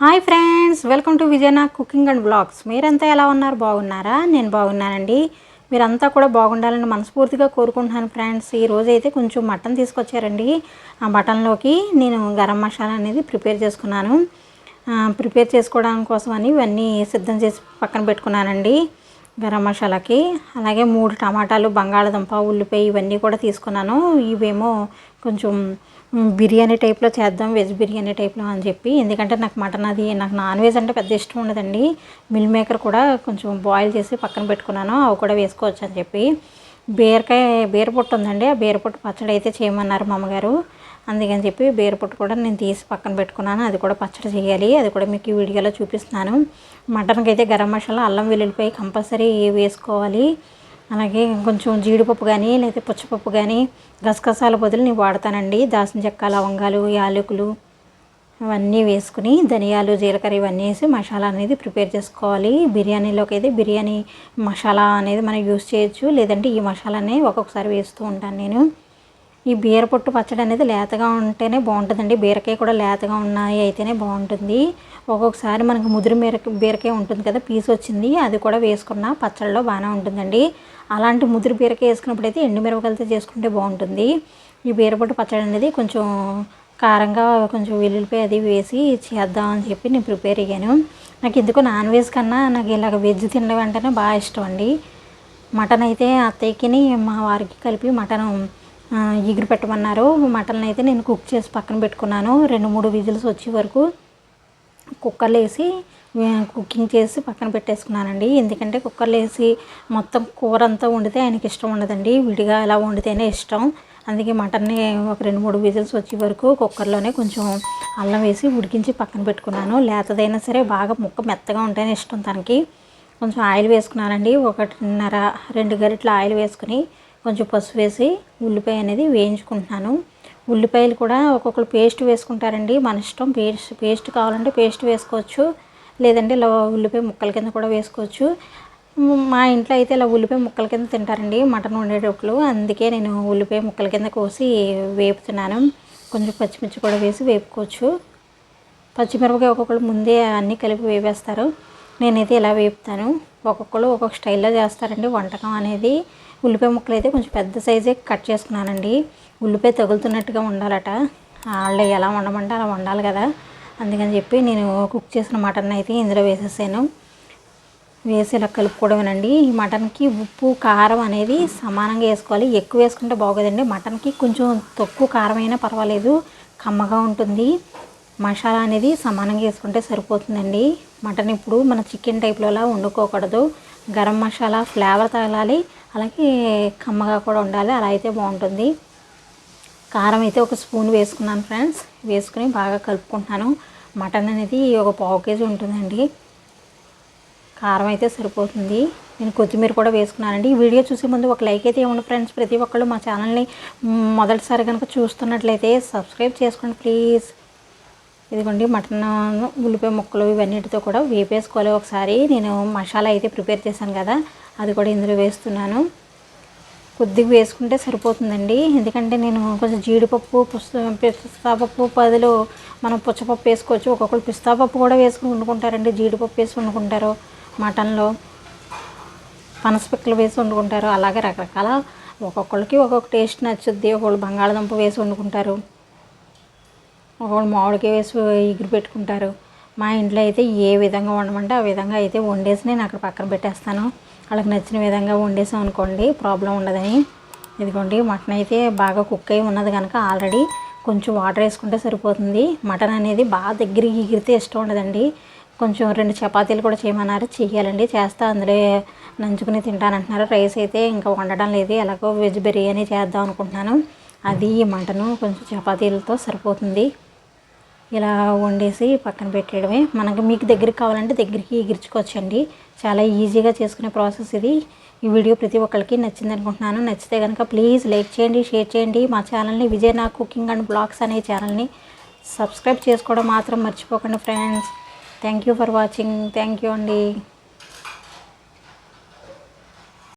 Hi friends welcome to విజయనా cooking and blogs. మీరంతా ఎలా ఉన్నారు? బాగున్నారా? నేను బాగున్నానండి. మీరంతా కూడా బాగుండాలని మనస్ఫూర్తిగా కోరుకుంటున్నాను ఫ్రెండ్స్. ఈరోజు అయితే కొంచెం మటన్ తీసుకొచ్చారండి. ఆ మటన్లోకి నేను గరం మసాలా అనేది ప్రిపేర్ చేసుకున్నాను. ప్రిపేర్ చేసుకోవడం కోసమని ఇవన్నీ సిద్ధం చేసి పక్కన పెట్టుకున్నానండి గరం మసాలాకి. అలాగే మూడు టమాటాలు బంగాళదుంప ఉల్లిపాయ ఇవన్నీ కూడా తీసుకున్నాను. ఇవేమో కొంచెం బిర్యానీ టైప్లో చేద్దాం వెజ్ బిర్యానీ టైప్లో అని చెప్పి. ఎందుకంటే నాకు మటన్ అది నాకు నాన్ వెజ్ అంటే పెద్ద ఇష్టం ఉండదండి. మిల్ మేకర్ కూడా కొంచెం బాయిల్ చేసి పక్కన పెట్టుకున్నాను అవి కూడా వేసుకోవచ్చు అని చెప్పి. బీరకాయ బీరపొట్టు ఉందండి ఆ బీర పొట్టు పచ్చడి అయితే చేయమన్నారు మా అమ్మగారు. అందుకని చెప్పి బీరపొట్టు కూడా నేను తీసి పక్కన పెట్టుకున్నాను అది కూడా పచ్చడి చేయాలి అది కూడా మీకు ఈ వీడియోలో చూపిస్తున్నాను. మటన్కి అయితే గరం మసాలా అల్లం వెల్లుల్లిపాయ కంపల్సరీ వేసుకోవాలి. అలాగే కొంచెం జీడిపప్పు కానీ లేకపోతే పుచ్చపప్పు కానీ గసగసాల బదులు నేను వాడతానండి. దాసిన చెక్క లవంగాలు యాలకులు అవన్నీ వేసుకుని ధనియాలు జీలకర్ర ఇవన్నీ వేసి మసాలా అనేది ప్రిపేర్ చేసుకోవాలి. బిర్యానీలోకి అయితే బిర్యానీ మసాలా అనేది మనం యూస్ చేయొచ్చు. లేదంటే ఈ మసాలానే ఒక్కొక్కసారి వేస్తూ ఉంటాను నేను. ఈ బీర పొట్టు పచ్చడి అనేది లేతగా ఉంటేనే బాగుంటుందండి. బీరకాయ కూడా లేతగా ఉన్నాయి అయితేనే బాగుంటుంది. ఒక్కొక్కసారి మనకు ముదిరి బీర బీరకాయ ఉంటుంది కదా పీస్ వచ్చింది అది కూడా వేసుకున్న పచ్చడిలో బాగానే ఉంటుందండి. అలాంటి ముదిరి బీరకాయ వేసుకున్నప్పుడు అయితే ఎండుమిరపకాయలతో చేసుకుంటే బాగుంటుంది. ఈ బీరపొట్టు పచ్చడి అనేది కొంచెం కారంగా కొంచెం వెల్లుల్లిపాయ అది వేసి చేద్దాం అని చెప్పి నేను ప్రిపేర్ అయ్యాను. నాకు ఎందుకో నాన్ వెజ్ కన్నా నాకు ఇలాగ వెజ్ తినడం అంటేనే బాగా ఇష్టం అండి. మటన్ అయితే అత్తయ్యకి మా వారికి కలిపి మటన్ ఎగురు పెట్టమన్నారు. మటన్ అయితే నేను కుక్ చేసి పక్కన పెట్టుకున్నాను. రెండు మూడు విజిల్స్ వచ్చే వరకు కుక్కర్లో వేసి కుకింగ్ చేసి పక్కన పెట్టేసుకున్నానండి. ఎందుకంటే కుక్కర్లో వేసి మొత్తం కూర అంతా వండితే ఆయనకి ఇష్టం ఉండదండి. విడిగా అలా వండితేనే ఇష్టం. అందుకే మటన్ని ఒక రెండు మూడు విజిల్స్ వచ్చే వరకు కుక్కర్లోనే కొంచెం అల్లం వేసి ఉడికించి పక్కన పెట్టుకున్నాను. లేతదైనా సరే బాగా ముక్క మెత్తగా ఉంటేనే ఇష్టం తనకి. కొంచెం ఆయిల్ వేసుకున్నానండి. ఒకటిన్నర రెండు గరిటెల ఆయిల్ వేసుకుని కొంచెం పసుపు వేసి ఉల్లిపాయ అనేది వేయించుకుంటున్నాను. ఉల్లిపాయలు కూడా ఒక్కొక్కరు పేస్ట్ వేసుకుంటారండి. మన ఇష్టం పేస్ట్ పేస్ట్ కావాలంటే పేస్ట్ వేసుకోవచ్చు. లేదంటే ఇలా ఉల్లిపాయ ముక్కల కింద కూడా వేసుకోవచ్చు. మా ఇంట్లో అయితే ఇలా ఉల్లిపాయ ముక్కల కింద తింటారండి. మటన్ వండేటప్పుడు అందుకే నేను ఉల్లిపాయ ముక్కల కింద కోసి వేపుతున్నాను. కొంచెం పచ్చిమిర్చి కూడా వేసి వేపుకోవచ్చు. పచ్చిమిరపకాయ ఒక్కొక్కరు ముందే అన్నీ కలిపి వేపేస్తారు. నేనైతే ఇలా వేపుతాను. ఒక్కొక్కరు ఒక్కొక్క స్టైల్లో చేస్తారండి. వంటకం అనేది ఉల్లిపాయ ముక్కలు అయితే కొంచెం పెద్ద సైజే కట్ చేసుకున్నానండి. ఉల్లిపాయ తగులుతున్నట్టుగా ఉండాలట. వాళ్ళు ఎలా వండమంటే అలా వండాలి కదా. అందుకని చెప్పి నేను కుక్ చేసిన మటన్ అయితే ఇందులో వేసేసాను. వేసి ఇలా కలుపుకోవడమేనండి. ఈ మటన్కి ఉప్పు కారం అనేది సమానంగా వేసుకోవాలి. ఎక్కువ వేసుకుంటే బాగోదండి. మటన్కి కొంచెం తక్కువ కారం అయినా పర్వాలేదు. కమ్మగా ఉంటుంది. మసాలా అనేది సమానంగా వేసుకుంటే సరిపోతుందండి. మటన్ ఇప్పుడు మన చికెన్ టైప్లోలా వండుకోకూడదు. గరం మసాలా ఫ్లేవర్ తగలాలి. అలాగే కమ్మగా కూడా ఉండాలి. అలా అయితే బాగుంటుంది. కారం అయితే ఒక స్పూన్ వేసుకున్నాను ఫ్రెండ్స్. వేసుకుని బాగా కలుపుకుంటున్నాను. మటన్ అనేది ఒక పావు కేజీ ఉంటుందండి. కారం అయితే సరిపోతుంది. నేను కొత్తిమీర కూడా వేసుకున్నానండి. ఈ వీడియో చూసే ముందు ఒక లైక్ అయితే ఇవ్వండి ఫ్రెండ్స్. ప్రతి ఒక్కళ్ళు మా ఛానల్ని మొదటిసారి కనుక చూస్తున్నట్లయితే సబ్స్క్రైబ్ చేసుకోండి ప్లీజ్. ఇదిగోండి మటన్ ఉల్లిపాయ ముక్కలు ఇవన్నిటితో కూడా వేపేసుకోవాలి ఒకసారి. నేను మసాలా అయితే ప్రిపేర్ చేశాను కదా అది కూడా ఇందులో వేస్తున్నాను. కొద్దిగా వేసుకుంటే సరిపోతుందండి. ఎందుకంటే నేను కొంచెం జీడిపప్పు పుస్త పిస్తాపప్పు బదులు మనం పుచ్చపప్పు వేసుకోవచ్చు. ఒక్కొక్కరు పిస్తాపప్పు కూడా వేసుకుని వండుకుంటారండి. జీడిపప్పు వేసి వండుకుంటారు మటన్లో. పనసపిక్కలు వేసి వండుకుంటారు. అలాగే రకరకాల ఒక్కొక్కరికి ఒక్కొక్క టేస్ట్ నచ్చుద్ది. ఒకళ్ళు బంగాళదుంప వేసి వండుకుంటారు. ఒకళ్ళు మామిడికాయ వేసి ఎగిరి పెట్టుకుంటారు. మా ఇంట్లో అయితే ఏ విధంగా వండమంటే ఆ విధంగా అయితే వండేసి నేను అక్కడ పక్కన పెట్టేస్తాను. వాళ్ళకి నచ్చిన విధంగా వండేసాం అనుకోండి ప్రాబ్లం ఉండదని. ఇదిగోండి మటన్ అయితే బాగా కుక్ అయి ఉన్నది కనుక ఆల్రెడీ కొంచెం వాటర్ వేసుకుంటే సరిపోతుంది. మటన్ అనేది బాగా దగ్గరికి ఎగిరితే ఇష్టం ఉండదండి. కొంచెం రెండు చపాతీలు కూడా చేయమన్నారు చెయ్యాలండి. చేస్తా అందులో నంచుకుని తింటానంటున్నారు. రైస్ అయితే ఇంకా వండడం లేదు. ఎలాగో వెజ్ బిర్యానీ చేద్దాం అనుకుంటున్నాను. అది మటను కొంచెం చపాతీలతో సరిపోతుంది. ఇలా వండేసి పక్కన పెట్టేయడమే. మనకు మీకు దగ్గరికి కావాలంటే దగ్గరికి ఎగిరించుకోవచ్చండి. చాలా ఈజీగా చేసుకునే ప్రాసెస్ ఇది. ఈ వీడియో ప్రతి ఒక్కరికి నచ్చింది అనుకుంటున్నాను. నచ్చితే కనుక ప్లీజ్ లైక్ చేయండి షేర్ చేయండి. మా ఛానల్ని విజయ్ నా కుకింగ్ అండ్ బ్లాగ్స్ అనే ఛానల్ని సబ్స్క్రైబ్ చేసుకోవడం మాత్రం మర్చిపోకండి friends. Thank you for watching thank you అండి.